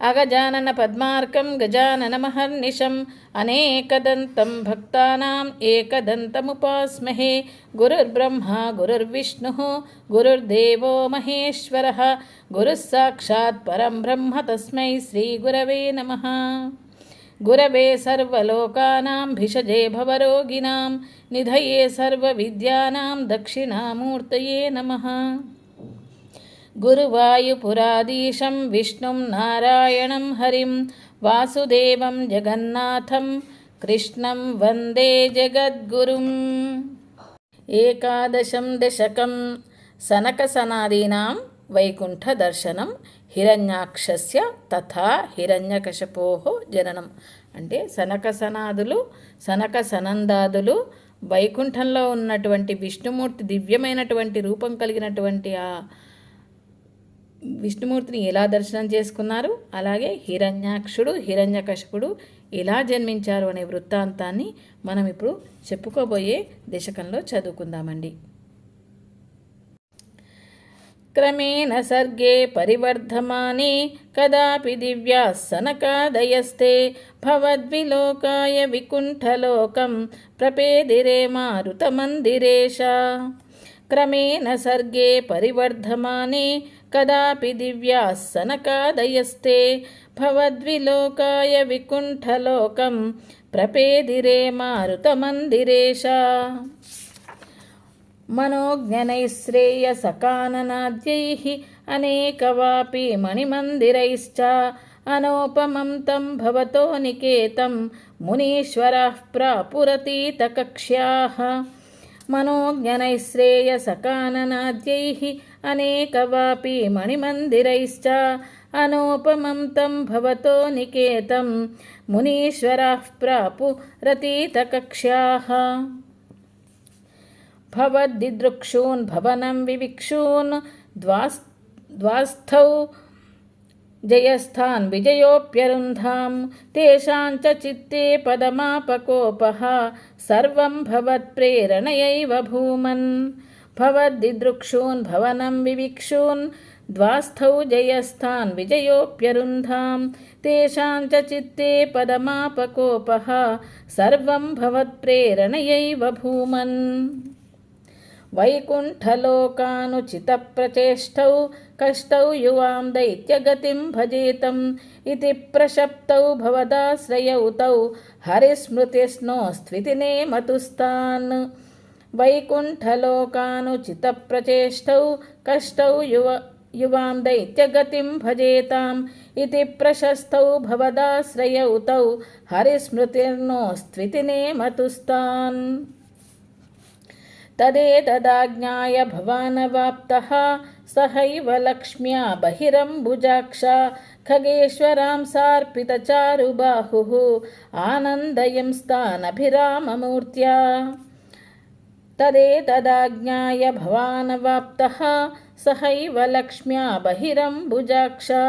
अगजाननपद्मार्कं गजाननमहर्निशम् अनेकदन्तं भक्तानाम् एकदन्तमुपास्महे। गुरुर्ब्रह्मा, गुरुर्विष्णुः, गुरुर्देवो महेश्वरः गुरुः परं ब्रह्म तस्मै श्रीगुरवे नमः। गुरवे सर्वलोकानां, भिषजे भवरोगिणां निधये सर्वविद्यानां, दक्षिणामूर्तये नमः। నమః గురువాయుపురాధీశం విష్ణుం నారాయణం హరిం వాసుదేవం జగన్నాథం కృష్ణం వందే జగద్గురుం ఏకాదశం దశకం సనకసనాదీనాం వైకుంఠదర్శనం హిరణ్యాక్షస్య తథా హిరణ్యకశపోహ జననం అంటే సనక సనాదులు సనక సనందాదులు వైకుంఠంలో ఉన్నటువంటి విష్ణుమూర్తి దివ్యమైనటువంటి రూపం కలిగినటువంటి ఆ విష్ణుమూర్తిని ఎలా దర్శనం చేసుకున్నారు? అలాగే హిరణ్యాక్షుడు హిరణ్యకశపుడు ఎలా జన్మించారు అనే వృత్తాంతాన్ని మనం ఇప్పుడు చెప్పుకోబోయే దశకంలో చదువుకుందామండి. క్రమేణ సర్గే పరివర్ధమానే కదాపి దివ్యా సనకాదయస్తే భవద్విలోకాయ వికుంఠలోకం ప్రపేదిరే మారుతమందిరేశ క్రమేణ సర్గే పరివర్ధమానే కదాపి దివ్యాసనకాదయస్తే భవద్విలోకాయ వికుంఠలోకం ప్రపేదిరే మారుతమందిరేష మనోజ్ఞనైశ్రేయసకాననాద్యైः అనేకవాపి మణిమందిరైశ్చ అనోపమం తం భవతో నికేతం మునీశ్వరః ప్రాపురతీతకక్ష్యాः मनोज्ञनैश्रेयसकाननाद्यैः अनेकवापि मणिमन्दिरैश्च अनोपमं तं भवतो निकेतं मुनीश्वरः प्रापुरतीतकक्ष्याः भवद्दिदृक्षून् भवनं विविक्षून् द्वास् द्वास्थौ జయస్థాన్ విజయోప్యరుంధాం తేషాంచ చిత్తే పదమాపకోపః సర్వం భవత్ప్రేరణయైవ భూమన్ భవద్దిదృక్షూన్ భవనం వివిక్షూన్ ద్వాస్థౌ జయస్థాన్ విజయోప్యరుంధాం తేషాంచ చిత్తే పదమాపకోపః సర్వం భవత్ప్రేరణయైవ భూమన్ वैकुण्ठलोकानुचितप्रचेष्टौ कष्टौ युवां दैत्यगतिं भजेतम् इति प्रशप्तौ भवदाश्रयौ तौ हरिस्मृतिस्नोस्त्वितिने मतुस्तान् वैकुण्ठलोकानुचितप्रचेष्टौ कष्टौ युव युवां दैत्यगतिं भजेताम् इति प्रशस्तौ भवदाश्रयौ तौ हरिस्मृतिर्नोस्त्वितिने मतुस्तान् तदेतदाज्ञाय भवानवाप्तः सहैव लक्ष्म्या बहिरम्बुजाक्षा खगेश्वरां सार्पितचारुबाहुः आनन्दयंस्तानभिराममूर्त्या तदेतदाज्ञाय भवानवाप्तः सहैव लक्ष्म्या बहिरम्बुजाक्षा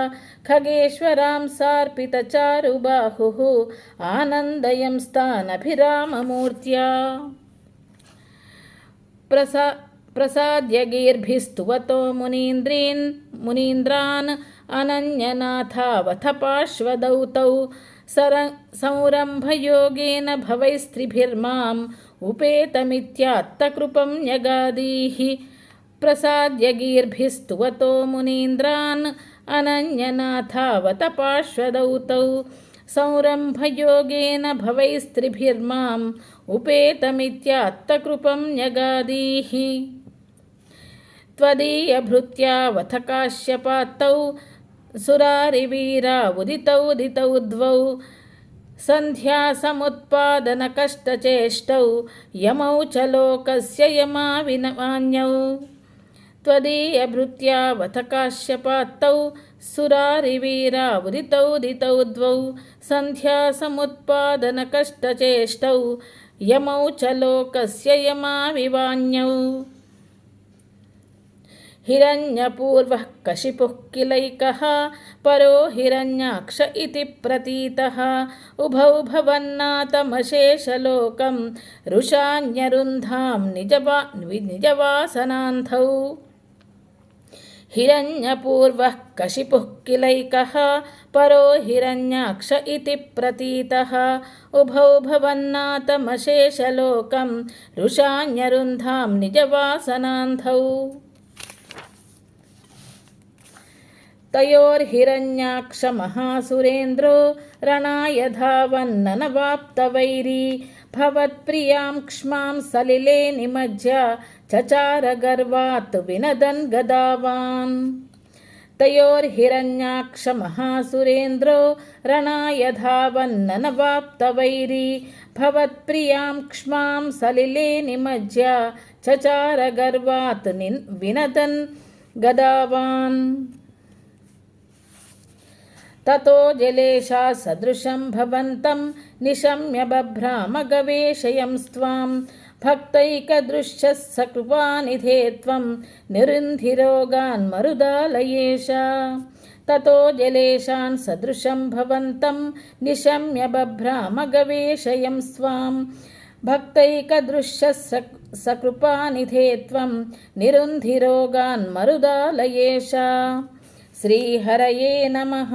खगेश्वरां सार्पितचारुबाहुः आनन्दयंस्तानभिराममूर्त्या प्रसा प्रसाद्यगीर्भिस्तुवतो मुनीन्द्रीन् मुनीन्द्रान् अनन्यनाथावथ पार्श्वदौ तौ सर संरम्भयोगेन भवैस्त्रिभिर्माम् उपेतमित्यात्तकृपं न्यगादीः। प्रसाद्यगीर्भिस्तुवतो मुनीन्द्रान् अनन्यनाथावत पार्श्वदौ तौ संरम्भयोगेन भवैस्त्रिभिर्माम् उपेतमित्यात्तकृपं न्यगादीः त्वदीयभृत्यावथ काश्यपात्तौ सुरारिवीरा उदितौ उदितौ द्वौ सन्ध्यासमुत्पादनकष्टचेष्टौ यमौ च लोकस्य यमा विनवान्यौ त्वदीयभृत्यावथ काश्यपात्तौ सुरारिवीरा उदितौ उदितौ द्वौ सन्ध्यासमुत्पादनकष्टचेष्टौ यमौ च लोकस्य यमाविवान्यौ हिरण्यपूर्वः कशिपुः किलैकः परो हिरण्याक्ष इति प्रतीतः उभौ भवन्नातमशेषलोकं रुषान्यरुन्धां निजवा निजवासनान्धौ हिरण्यपूर्वः कशिपुः किलैकः परो हिरण्याक्ष इति प्रतीतः उभौ भवन्नातमशेषलोकं रुषान्यरुन्धां निजवासनान्धौ तयोर्हिरण्याक्षमहासुरेन्द्रो रणाय धावन्ननवाप्तवैरी भवत्प्रियां क्ष्मां सलिले निमज्य चचार गर्वात् विनदन् गदावान्। तयोर्हिरण्याक्षमहासुरेन्द्रो रणाय धावन्ननवाप्तवैरी भवत्प्रियां क्ष्मां सलिले निमज्य चचार गर्वात् निन् विनदन् गदावान्। ततो जलेशा सदृशं भवन्तं निशम्य बभ्रामगवेशयं स्वां भक्तैकदृश्यः सकृपानिधे त्वं निरुन्धिरोगान् मरुदालयेश ततो जलेशान् सदृशं भवन्तं निशम्य बभ्रामगवेषयं स्वां भक्तैकदृश्यः सकृपानिधे त्वं निरुन्धिरोगान् मरुदालयेश श्रीहरये नमः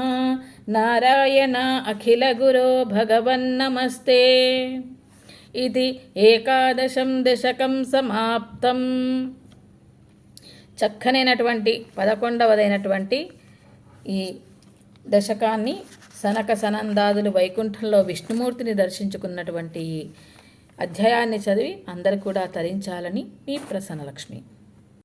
नारायण अखिलगुरो भगवन्नमस्ते ఇది ఏకాదశం దశకం సమాప్తం. చక్కనైనటువంటి పదకొండవదైనటువంటి ఈ దశకాన్ని సనక సనందాదులు వైకుంఠంలో విష్ణుమూర్తిని దర్శించుకున్నటువంటి అధ్యాయాన్ని చదివి అందరు కూడా తరించాలని మీ ప్రసన్నలక్ష్మి.